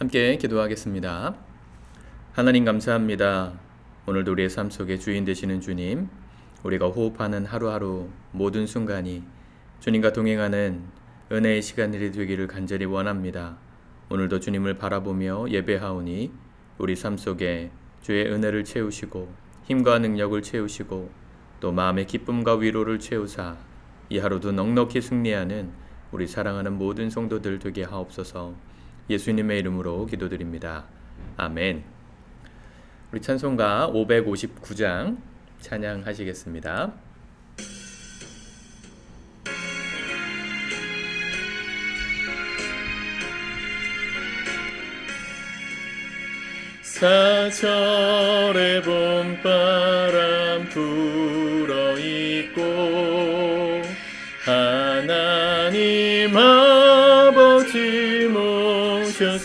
함께 기도하겠습니다. 하나님 감사합니다. 오늘도 우리의 삶 속에 주인 되시는 주님, 우리가 호흡하는 하루하루 모든 순간이 주님과 동행하는 은혜의 시간들이 되기를 간절히 원합니다. 오늘도 주님을 바라보며 예배하오니 우리 삶 속에 주의 은혜를 채우시고 힘과 능력을 채우시고 또 마음의 기쁨과 위로를 채우사 이 하루도 넉넉히 승리하는 우리 사랑하는 모든 성도들 되게 하옵소서 예수님의 이름으로 기도드립니다. 아멘. 우리 찬송가 559장 찬양하시겠습니다. 사절의 봄바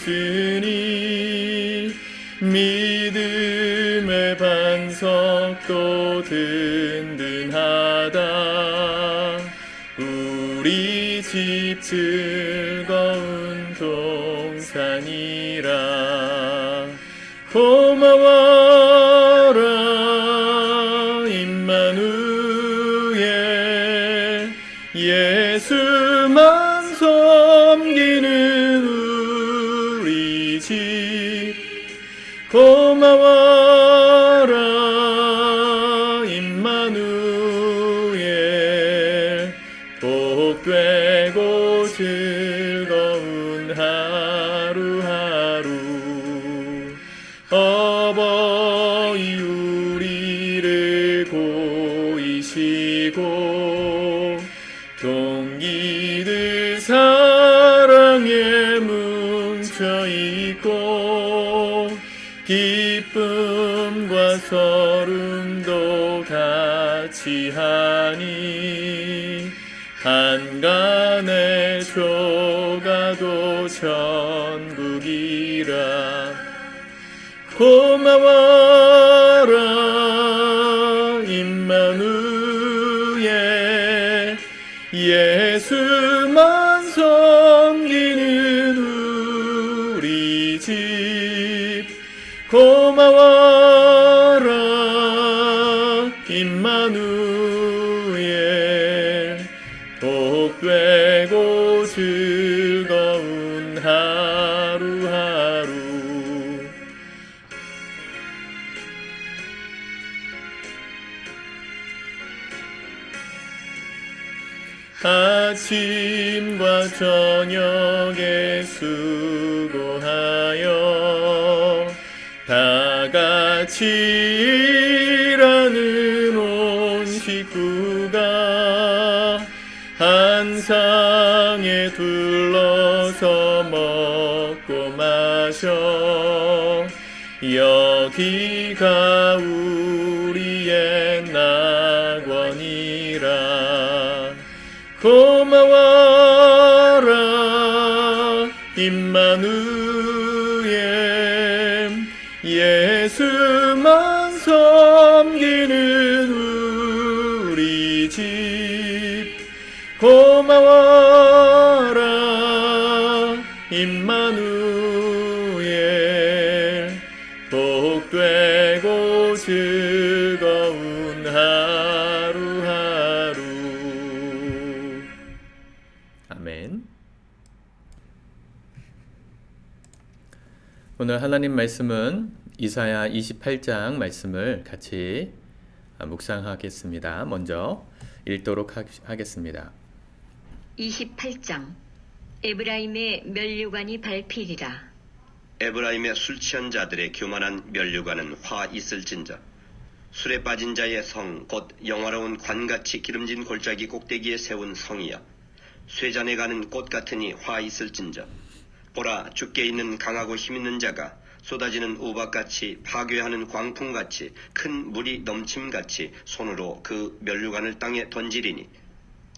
모셨으니 믿음의 반석도 든든하다. 우리 집 즐거운 동산이라. 고마워라 임마누엘 예수 서름도 같이 하니 한간의 조가도 천국이라. 고마워라 아침과 저녁에 수고하여 다 같이 일하는 온 식구가 한 상에 둘러서 먹고 마셔. 여기가 우 임마누엘 예수만 섬기는 우리 집. 고마워라 임마누엘 오늘 하나님 말씀은 이사야 28장 말씀을 같이 묵상하겠습니다. 먼저 읽도록 하- 하겠습니다. 28장. 에브라임의 면류관이 밟히리라. 에브라임의 술 취한 자들의 교만한 면류관은 화 있을진저. 술에 빠진 자의 성 곧 영화로운 관같이 기름진 골짜기 꼭대기에 세운 성이여. 쇠잔에 가는 꽃 같으니 화 있을진저 보라 죽게 있는 강하고 힘있는 자가 쏟아지는 우박같이 파괴하는 광풍같이 큰 물이 넘침같이 손으로 그 면류관을 땅에 던지리니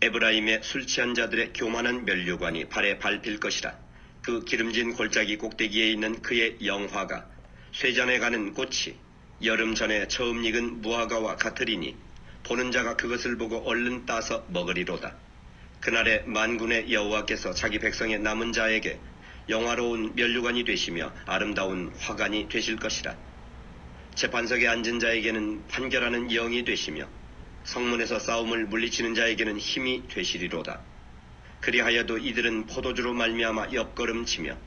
에브라임의 술 취한 자들의 교만한 면류관이 발에 밟힐 것이라. 그 기름진 골짜기 꼭대기에 있는 그의 영화가 쇠잔에 가는 꽃이 여름 전에 처음 익은 무화과와 같으리니 보는 자가 그것을 보고 얼른 따서 먹으리로다. 그날에 만군의 여호와께서 자기 백성의 남은 자에게 영화로운 면류관이 되시며 아름다운 화관이 되실 것이라. 재판석에 앉은 자에게는 판결하는 영이 되시며 성문에서 싸움을 물리치는 자에게는 힘이 되시리로다. 그리하여도 이들은 포도주로 말미암아 옆걸음치며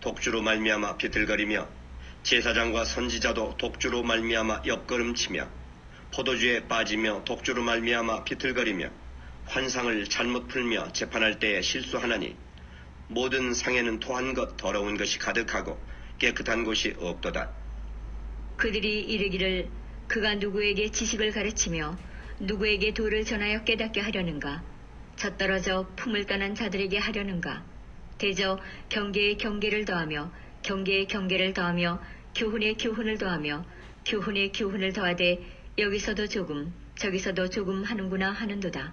독주로 말미암아 비틀거리며 제사장과 선지자도 독주로 말미암아 옆걸음치며 포도주에 빠지며 독주로 말미암아 비틀거리며 환상을 잘못 풀며 재판할 때에 실수하나니 모든 상에는 토한 것 더러운 것이 가득하고 깨끗한 곳이 없도다. 그들이 이르기를 그가 누구에게 지식을 가르치며 누구에게 도를 전하여 깨닫게 하려는가? 젖떨어져 품을 떠난 자들에게 하려는가? 대저 경계의 경계를 더하며 경계의 경계를 더하며 교훈의 교훈을 더하며 교훈의 교훈을 더하되 여기서도 조금 저기서도 조금 하는구나 하는도다.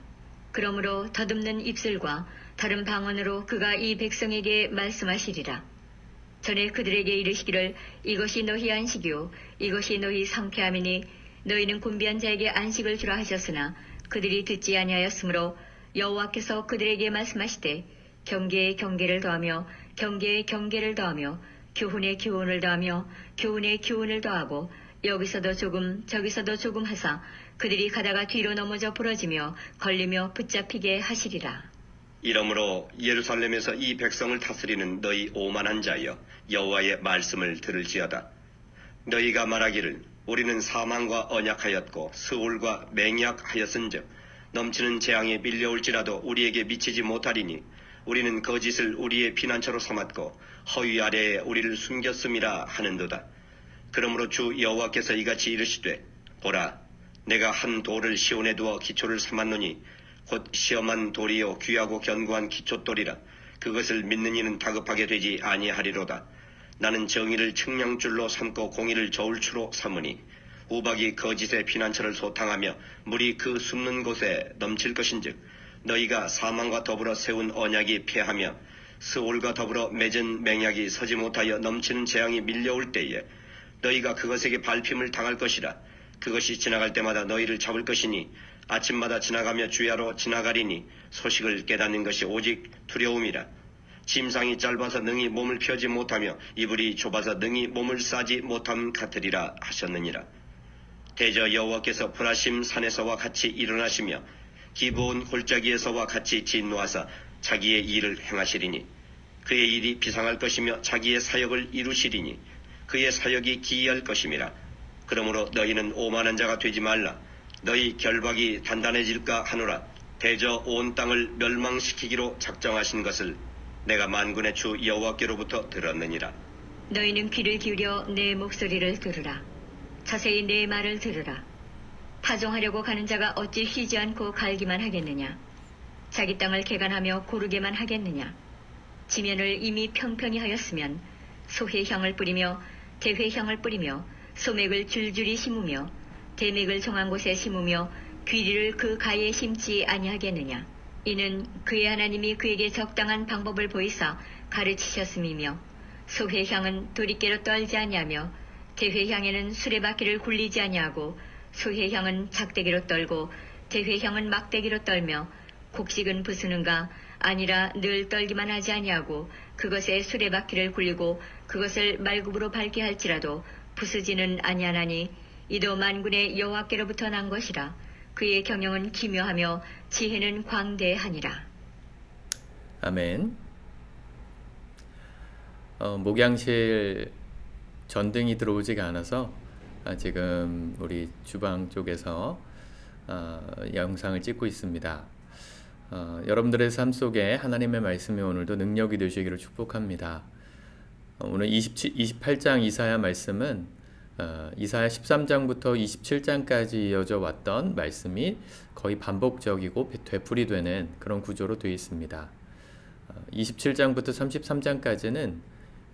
그러므로 더듬는 입술과 다른 방언으로 그가 이 백성에게 말씀하시리라 전에 그들에게 이르시기를 이것이 너희 안식이요 이것이 너희 상쾌함이니 너희는 곤비한 자에게 안식을 주라 하셨으나 그들이 듣지 아니하였으므로 여호와께서 그들에게 말씀하시되 경계의 경계를 더하며 경계의 경계를 더하며 교훈의 교훈을 더하며 교훈의 교훈을 더하고 여기서도 조금 저기서도 조금 하사 그들이 가다가 뒤로 넘어져 부러지며 걸리며 붙잡히게 하시리라. 이러므로 예루살렘에서 이 백성을 다스리는 너희 오만한 자여 여호와의 말씀을 들을지어다. 너희가 말하기를 우리는 사망과 언약하였고 스올과 맹약하였은즉 넘치는 재앙이 밀려올지라도 우리에게 미치지 못하리니 우리는 거짓을 우리의 피난처로 삼았고 허위 아래에 우리를 숨겼음이라 하는도다. 그러므로 주 여호와께서 이같이 이르시되 보라 내가 한 돌을 시온에 두어 기초를 삼았노니 곧 시험한 돌이요 귀하고 견고한 기초돌이라 그것을 믿는 이는 다급하게 되지 아니하리로다. 나는 정의를 측량줄로 삼고 공의를 저울추로 삼으니 우박이 거짓의 피난처를 소탕하며 물이 그 숨는 곳에 넘칠 것인즉 너희가 사망과 더불어 세운 언약이 패하며 스올과 더불어 맺은 맹약이 서지 못하여 넘치는 재앙이 밀려올 때에 너희가 그것에게 발핌을 당할 것이라 그것이 지나갈 때마다 너희를 잡을 것이니 아침마다 지나가며 주야로 지나가리니 소식을 깨닫는 것이 오직 두려움이라. 짐상이 짧아서 능히 몸을 펴지 못하며 이불이 좁아서 능히 몸을 싸지 못함 같으리라 하셨느니라. 대저 여호와께서 브라심 산에서와 같이 일어나시며 기브온 골짜기에서와 같이 진노하사 자기의 일을 행하시리니 그의 일이 비상할 것이며 자기의 사역을 이루시리니 그의 사역이 기이할 것임이라. 그러므로 너희는 오만한 자가 되지 말라 너희 결박이 단단해질까 하노라 대저 온 땅을 멸망시키기로 작정하신 것을 내가 만군의 주 여호와께로부터 들었느니라 너희는 귀를 기울여 내 목소리를 들으라. 자세히 내 말을 들으라. 파종하려고 가는 자가 어찌 쉬지 않고 갈기만 하겠느냐? 자기 땅을 개간하며 고르게만 하겠느냐? 지면을 이미 평평히 하였으면 소회향을 뿌리며 대회향을 뿌리며 소맥을 줄줄이 심으며 대맥을 정한 곳에 심으며 귀리를 그 가에 심지 아니하겠느냐? 이는 그의 하나님이 그에게 적당한 방법을 보이사 가르치셨음이며 소회향은 도리깨로 떨지 아니하며 대회향에는 수레바퀴를 굴리지 아니하고 소회향은 작대기로 떨고 대회향은 막대기로 떨며 곡식은 부수는가 아니라 늘 떨기만 하지 아니하고 그것에 수레바퀴를 굴리고 그것을 말굽으로 밟게 할지라도 부수지는 아니하나니 이도 만군의 여호와께로부터 난 것이라 그의 경영은 기묘하며 지혜는 광대하니라. 아멘. 어, 목양실 전등이 들어오지가 않아서 아, 지금 우리 주방 쪽에서 어, 영상을 찍고 있습니다. 어, 여러분들의 삶 속에 하나님의 말씀이 오늘도 능력이 되시기를 축복합니다. 어, 오늘 27, 28장 이사야 말씀은 어, 이사야 13장부터 27장까지 이어져 왔던 말씀이 거의 반복적이고 되풀이 되는 그런 구조로 되어 있습니다. 27장부터 33장까지는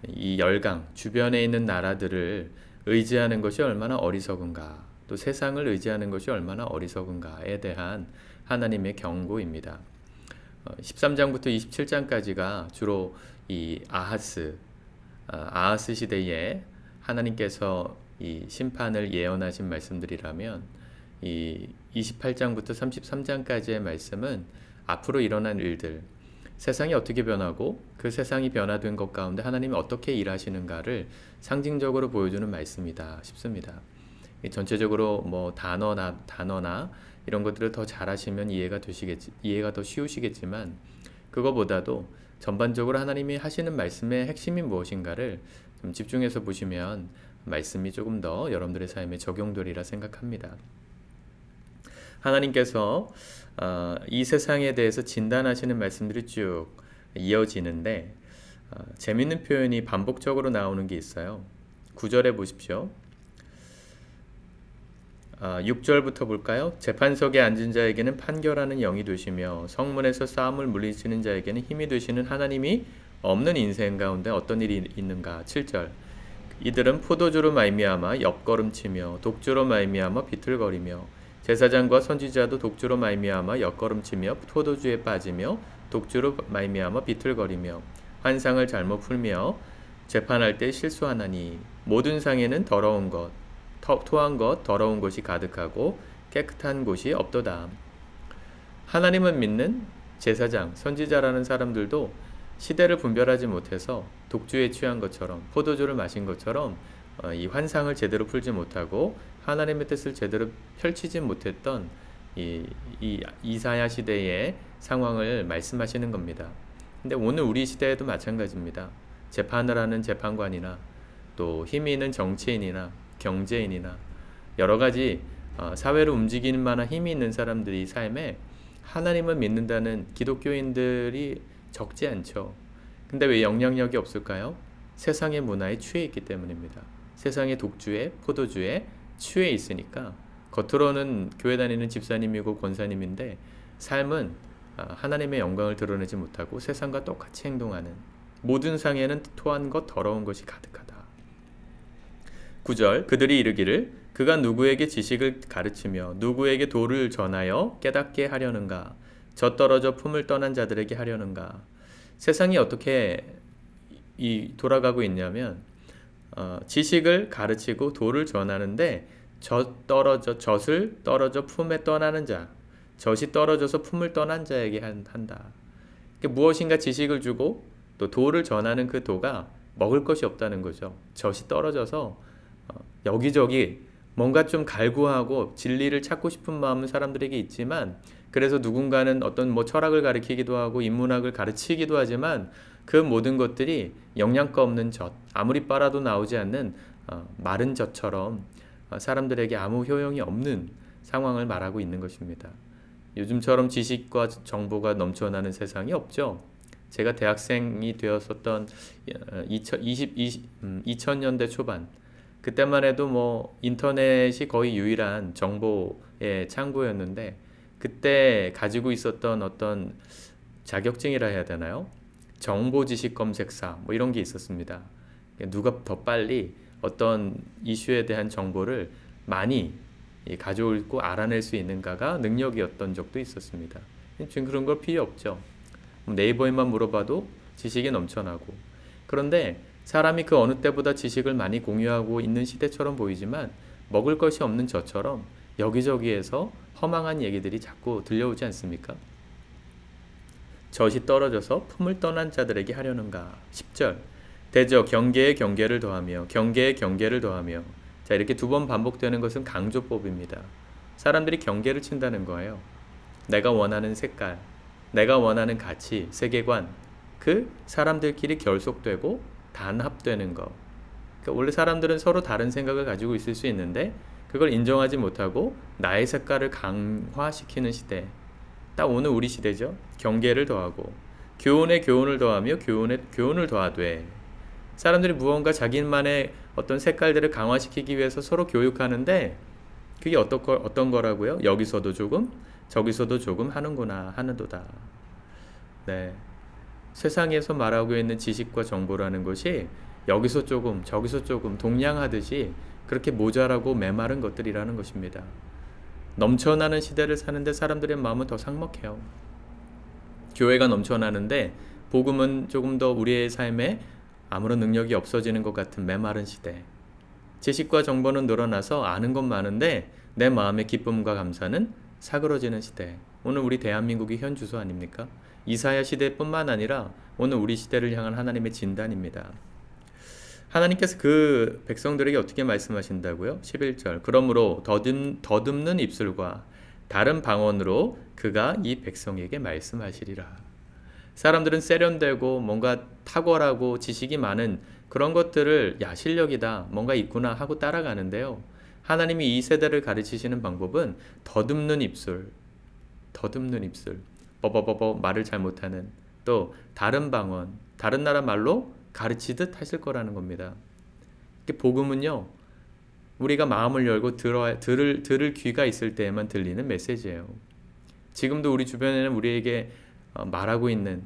이 열강 주변에 있는 나라들을 의지하는 것이 얼마나 어리석은가 또 세상을 의지하는 것이 얼마나 어리석은가에 대한 하나님의 경고입니다. 13장부터 27장까지가 주로 이 아하스 아하스 시대에 하나님께서 이 심판을 예언하신 말씀들이라면 이 28장부터 33장까지의 말씀은 앞으로 일어난 일들 세상이 어떻게 변하고 그 세상이 변화된 것 가운데 하나님이 어떻게 일하시는가를 상징적으로 보여주는 말씀이다 싶습니다. 이 전체적으로 뭐 단어나 단어나 이런 것들을 더 잘하시면 이해가 되시겠지 이해가 더 쉬우시겠지만 그거보다도 전반적으로 하나님이 하시는 말씀의 핵심이 무엇인가를 좀 집중해서 보시면 말씀이 조금 더 여러분들의 삶에 적용되리라 생각합니다. 하나님께서 어, 이 세상에 대해서 진단하시는 말씀들이 쭉 이어지는데 어, 재밌는 표현이 반복적으로 나오는 게 있어요. 9절에 보십시오. 아, 6절부터 볼까요? 재판석에 앉은 자에게는 판결하는 영이 되시며 성문에서 싸움을 물리치는 자에게는 힘이 되시는 하나님이 없는 인생 가운데 어떤 일이 있는가? 7절. 이들은 포도주로 말미암아 옆걸음치며 독주로 말미암아 비틀거리며 제사장과 선지자도 독주로 말미암아 옆걸음치며 포도주에 빠지며 독주로 말미암아 비틀거리며 환상을 잘못 풀며 재판할 때 실수하나니 모든 상에는 더러운 것 터- 토한 것 더러운 것이 가득하고 깨끗한 곳이 없도다. 하나님은 믿는 제사장, 선지자라는 사람들도 시대를 분별하지 못해서 독주에 취한 것처럼 포도주를 마신 것처럼 어, 이 환상을 제대로 풀지 못하고 하나님의 뜻을 제대로 펼치지 못했던 이, 이 이사야 시대의 상황을 말씀하시는 겁니다. 근데 오늘 우리 시대에도 마찬가지입니다. 재판을 하는 재판관이나 또 힘이 있는 정치인이나 경제인이나 여러 가지 어, 사회를 움직이는 만한 힘이 있는 사람들이 삶에 하나님을 믿는다는 기독교인들이 적지 않죠. 근데 왜 영향력이 없을까요? 세상의 문화에 취해 있기 때문입니다. 세상의 독주에 포도주에 취해 있으니까 겉으로는 교회 다니는 집사님이고 권사님인데 삶은 아, 하나님의 영광을 드러내지 못하고 세상과 똑같이 행동하는 모든 상에는 토한 것 더러운 것이 가득하다. 9절 그들이 이르기를 그가 누구에게 지식을 가르치며 누구에게 도를 전하여 깨닫게 하려는가 저 떨어져 품을 떠난 자들에게 하려는가 세상이 어떻게 이 돌아가고 있냐면 어, 지식을 가르치고 도를 전하는데 젖 떨어져 젖을 떨어져 품에 떠나는 자 젖이 떨어져서 품을 떠난 자에게 한, 한다. 그게 무엇인가 지식을 주고 또 도를 전하는 그 도가 먹을 것이 없다는 거죠. 젖이 떨어져서 어, 여기저기 뭔가 좀 갈구하고 진리를 찾고 싶은 마음은 사람들에게 있지만 그래서 누군가는 어떤 뭐 철학을 가르치기도 하고 인문학을 가르치기도 하지만 그 모든 것들이 영양가 없는 젖 아무리 빨아도 나오지 않는 어, 마른 젖처럼 어, 사람들에게 아무 효용이 없는 상황을 말하고 있는 것입니다. 요즘처럼 지식과 정보가 넘쳐나는 세상이 없죠. 제가 대학생이 되었었던 2000, 20, 20, 음, 2000년대 초반 그때만 해도 뭐 인터넷이 거의 유일한 정보의 창구였는데 그때 가지고 있었던 어떤 자격증이라 해야 되나요? 정보 지식 검색사 뭐 이런 게 있었습니다. 누가 더 빨리 어떤 이슈에 대한 정보를 많이 이 가져올고 알아낼 수 있는가가 능력이었던 적도 있었습니다. 지금 그런 걸 필요 없죠. 네이버에만 물어봐도 지식이 넘쳐나고 그런데 사람이 그 어느 때보다 지식을 많이 공유하고 있는 시대처럼 보이지만 먹을 것이 없는 저처럼 여기저기에서 허망한 얘기들이 자꾸 들려오지 않습니까? 젖이 떨어져서 품을 떠난 자들에게 하려는가? 10절 대저 경계에 경계를 더하며 경계에 경계를 더하며 자 이렇게 두 번 반복되는 것은 강조법입니다. 사람들이 경계를 친다는 거예요. 내가 원하는 색깔, 내가 원하는 가치, 세계관, 그 사람들끼리 결속되고 단합되는 거. 그러니까 원래 사람들은 서로 다른 생각을 가지고 있을 수 있는데 그걸 인정하지 못하고 나의 색깔을 강화시키는 시대. 딱 오늘 우리 시대죠. 경계를 더하고 교훈에 교훈을 더하며 교훈에 교훈을 더하되 사람들이 무언가 자기만의 어떤 색깔들을 강화시키기 위해서 서로 교육하는데 그게 어떤 거, 어떤 거라고요? 여기서도 조금 저기서도 조금 하는구나 하는도다. 네. 세상에서 말하고 있는 지식과 정보라는 것이 여기서 조금 저기서 조금 동냥하듯이 그렇게 모자라고 메마른 것들이라는 것입니다. 넘쳐나는 시대를 사는데 사람들의 마음은 더 삭막해요. 교회가 넘쳐나는데 복음은 조금 더 우리의 삶에 아무런 능력이 없어지는 것 같은 메마른 시대. 지식과 정보는 늘어나서 아는 건 많은데 내 마음의 기쁨과 감사는 사그러지는 시대. 오늘 우리 대한민국이 현 주소 아닙니까? 이사야 시대뿐만 아니라 오늘 우리 시대를 향한 하나님의 진단입니다. 하나님께서 그 백성들에게 어떻게 말씀하신다고요? 11절. 그러므로 더듬, 더듬는 입술과 다른 방언으로 그가 이 백성에게 말씀하시리라. 사람들은 세련되고 뭔가 탁월하고 지식이 많은 그런 것들을 야 실력이다 뭔가 있구나 하고 따라가는데요. 하나님이 이 세대를 가르치시는 방법은 더듬는 입술, 더듬는 입술, 버버버버 말을 잘 못하는 또 다른 방언, 다른 나라 말로 가르치듯 하실 거라는 겁니다. 복음은요, 우리가 마음을 열고 들어 들을 들을 귀가 있을 때에만 들리는 메시지예요. 지금도 우리 주변에는 우리에게 어, 말하고 있는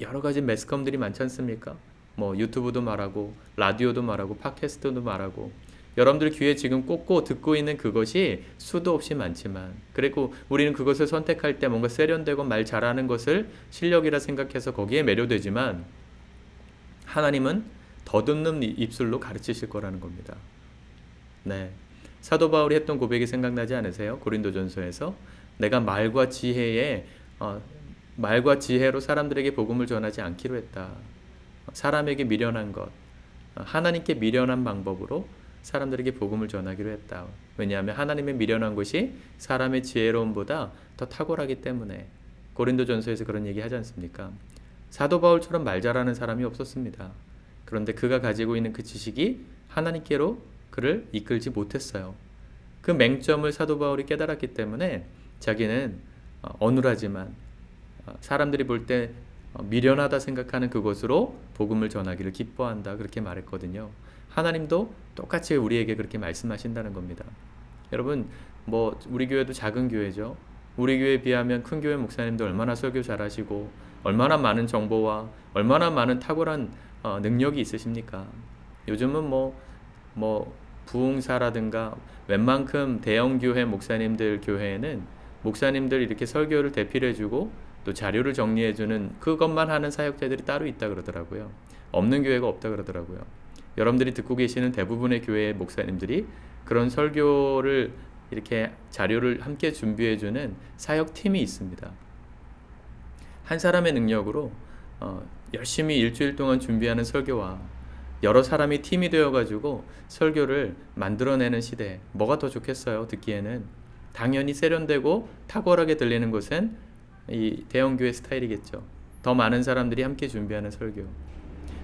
여러 가지 매스컴들이 많지 않습니까? 뭐 유튜브도 말하고 라디오도 말하고 팟캐스트도 말하고 여러분들 귀에 지금 꽂고 듣고 있는 그것이 수도 없이 많지만 그리고 우리는 그것을 선택할 때 뭔가 세련되고 말 잘하는 것을 실력이라 생각해서 거기에 매료되지만 하나님은 더듬는 입술로 가르치실 거라는 겁니다. 네. 사도 바울이 했던 고백이 생각나지 않으세요? 고린도전서에서 내가 말과 지혜에 어, 말과 지혜로 사람들에게 복음을 전하지 않기로 했다. 사람에게 미련한 것, 어, 하나님께 미련한 방법으로 사람들에게 복음을 전하기로 했다. 왜냐하면 하나님의 미련한 것이 사람의 지혜로움보다 더 탁월하기 때문에 고린도전서에서 그런 얘기 하지 않습니까? 사도 바울처럼 말 잘하는 사람이 없었습니다. 그런데 그가 가지고 있는 그 지식이 하나님께로 그를 이끌지 못했어요. 그 맹점을 사도 바울이 깨달았기 때문에 자기는 어, 어눌하지만 어, 사람들이 볼때 어, 미련하다 생각하는 그것으로 복음을 전하기를 기뻐한다 그렇게 말했거든요. 하나님도 똑같이 우리에게 그렇게 말씀하신다는 겁니다. 여러분 뭐 우리 교회도 작은 교회죠. 우리 교회에 비하면 큰 교회 목사님도 얼마나 설교 잘하시고 얼마나 많은 정보와 얼마나 많은 탁월한 어, 능력이 있으십니까? 요즘은 뭐 뭐 부흥사라든가 웬만큼 대형 교회 목사님들 교회에는 목사님들 이렇게 설교를 대필해주고 또 자료를 정리해주는 그것만 하는 사역자들이 따로 있다 그러더라고요. 없는 교회가 없다 그러더라고요. 여러분들이 듣고 계시는 대부분의 교회 목사님들이 그런 설교를 이렇게 자료를 함께 준비해주는 사역 팀이 있습니다. 한 사람의 능력으로 어, 열심히 일주일 동안 준비하는 설교와 여러 사람이 팀이 되어가지고 설교를 만들어내는 시대 뭐가 더 좋겠어요? 듣기에는 당연히 세련되고 탁월하게 들리는 것은 이 대형교회 스타일이겠죠. 더 많은 사람들이 함께 준비하는 설교.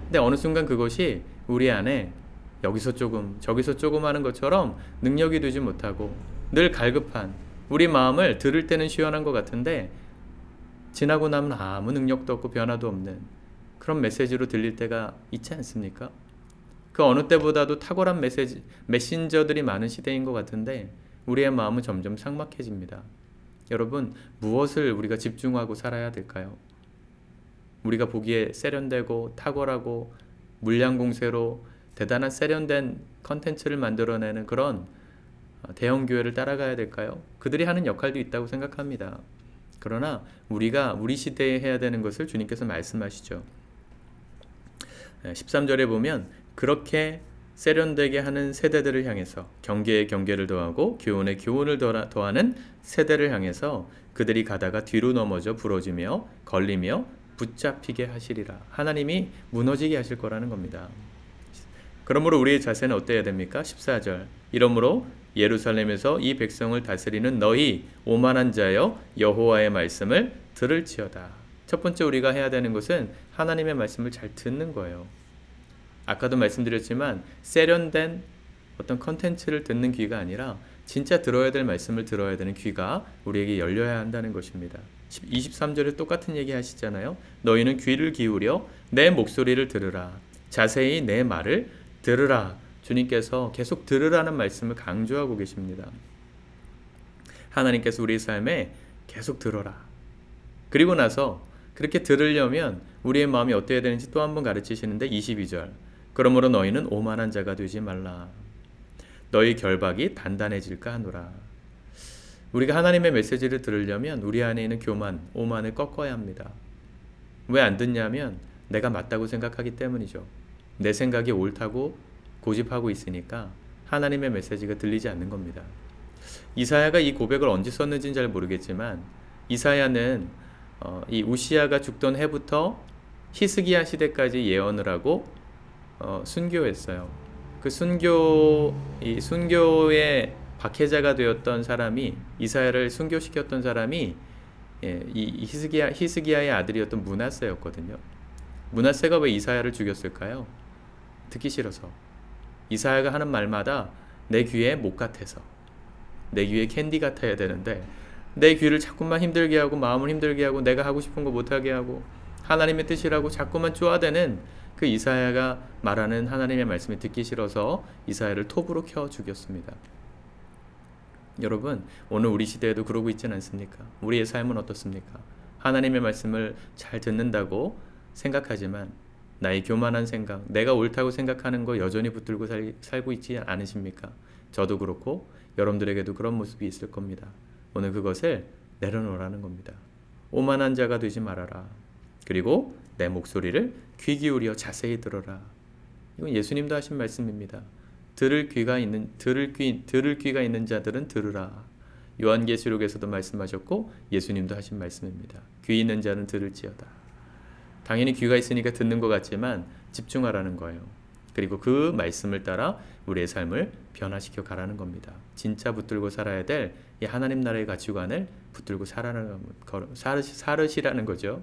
근데 어느 순간 그것이 우리 안에 여기서 조금 저기서 조금 하는 것처럼 능력이 되지 못하고 늘 갈급한 우리 마음을 들을 때는 시원한 것 같은데 지나고 나면 아무 능력도 없고 변화도 없는 그런 메시지로 들릴 때가 있지 않습니까? 그 어느 때보다도 탁월한 메시지, 메신저들이 많은 시대인 것 같은데 우리의 마음은 점점 삭막해집니다. 여러분, 무엇을 우리가 집중하고 살아야 될까요? 우리가 보기에 세련되고 탁월하고 물량 공세로 대단한 세련된 컨텐츠를 만들어내는 그런 어, 대형 교회를 따라가야 될까요? 그들이 하는 역할도 있다고 생각합니다. 그러나 우리가 우리 시대에 해야 되는 것을 주님께서 말씀하시죠. 13절에 보면 그렇게 세련되게 하는 세대들을 향해서 경계에 경계를 더하고 교훈에 교훈을 더하는 세대를 향해서 그들이 가다가 뒤로 넘어져 부러지며 걸리며 붙잡히게 하시리라. 하나님이 무너지게 하실 거라는 겁니다. 그러므로 우리의 자세는 어때야 됩니까? 14절. 이러므로 예루살렘에서 이 백성을 다스리는 너희 오만한 자여 여호와의 말씀을 들을지어다. 첫 번째 우리가 해야 되는 것은 하나님의 말씀을 잘 듣는 거예요. 아까도 말씀드렸지만 세련된 어떤 컨텐츠를 듣는 귀가 아니라 진짜 들어야 될 말씀을 들어야 되는 귀가 우리에게 열려야 한다는 것입니다. 23절에 똑같은 얘기 하시잖아요. 너희는 귀를 기울여 내 목소리를 들으라. 자세히 내 말을 들으라. 주님께서 계속 들으라는 말씀을 강조하고 계십니다. 하나님께서 우리 삶에 계속 들어라. 그리고 나서 그렇게 들으려면 우리의 마음이 어때야 되는지 또 한 번 가르치시는데 22절. 그러므로 너희는 오만한 자가 되지 말라. 너희 결박이 단단해질까 하노라. 우리가 하나님의 메시지를 들으려면 우리 안에 있는 교만, 오만을 꺾어야 합니다. 왜 안 듣냐면 내가 맞다고 생각하기 때문이죠. 내 생각이 옳다고 고집하고 있으니까 하나님의 메시지가 들리지 않는 겁니다. 이사야가 이 고백을 언제 썼는지는 잘 모르겠지만 이사야는 어, 이 우시아가 죽던 해부터 히스기야 시대까지 예언을 하고 어, 순교했어요. 그 순교 이 순교의 박해자가 되었던 사람이 이사야를 순교시켰던 사람이 예, 이 히스기야 히스기야의 아들이었던 문하세였거든요. 문하세가 왜 이사야를 죽였을까요? 듣기 싫어서. 이사야가 하는 말마다 내 귀에 목 같아서 내 귀에 캔디 같아야 되는데 내 귀를 자꾸만 힘들게 하고 마음을 힘들게 하고 내가 하고 싶은 거 못하게 하고 하나님의 뜻이라고 자꾸만 쪼아대는 그 이사야가 말하는 하나님의 말씀이 듣기 싫어서 이사야를 톱으로 켜 죽였습니다. 여러분 오늘 우리 시대에도 그러고 있지는 않습니까? 우리의 삶은 어떻습니까? 하나님의 말씀을 잘 듣는다고 생각하지만 나의 교만한 생각, 내가 옳다고 생각하는 거 여전히 붙들고 살, 살고 있지 않으십니까? 저도 그렇고 여러분들에게도 그런 모습이 있을 겁니다. 오늘 그것을 내려놓으라는 겁니다. 오만한 자가 되지 말아라. 그리고 내 목소리를 귀 기울여 자세히 들어라. 이건 예수님도 하신 말씀입니다. 들을 귀가 있는 들을 귀 들을 귀가 있는 자들은 들으라. 요한계시록에서도 말씀하셨고 예수님도 하신 말씀입니다. 귀 있는 자는 들을지어다. 당연히 귀가 있으니까 듣는 것 같지만 집중하라는 거예요. 그리고 그 말씀을 따라 우리의 삶을 변화시켜 가라는 겁니다. 진짜 붙들고 살아야 될 이 하나님 나라의 가치관을 붙들고 살아는 살으시라는 거죠.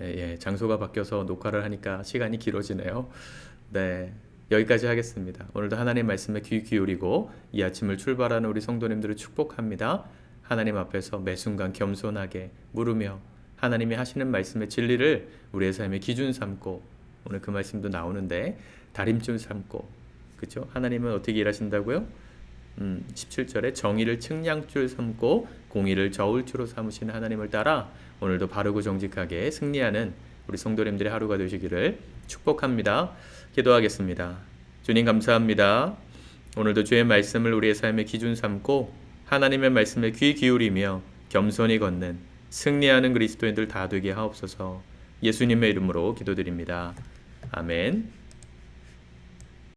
예, 예, 장소가 바뀌어서 녹화를 하니까 시간이 길어지네요. 네. 여기까지 하겠습니다. 오늘도 하나님 말씀에 귀 기울이고 이 아침을 출발하는 우리 성도님들을 축복합니다. 하나님 앞에서 매 순간 겸손하게 물으며 하나님이 하시는 말씀의 진리를 우리의 삶의 기준 삼고 오늘 그 말씀도 나오는데 다림줄 삼고 그죠? 하나님은 어떻게 일하신다고요? 음, 17절에 정의를 측량줄 삼고 공의를 저울추로 삼으시는 하나님을 따라 오늘도 바르고 정직하게 승리하는 우리 성도님들의 하루가 되시기를 축복합니다. 기도하겠습니다. 주님 감사합니다. 오늘도 주의 말씀을 우리의 삶의 기준 삼고 하나님의 말씀에 귀 기울이며 겸손히 걷는 승리하는 그리스도인들 다 되게 하옵소서. 예수님의 이름으로 기도드립니다. 아멘.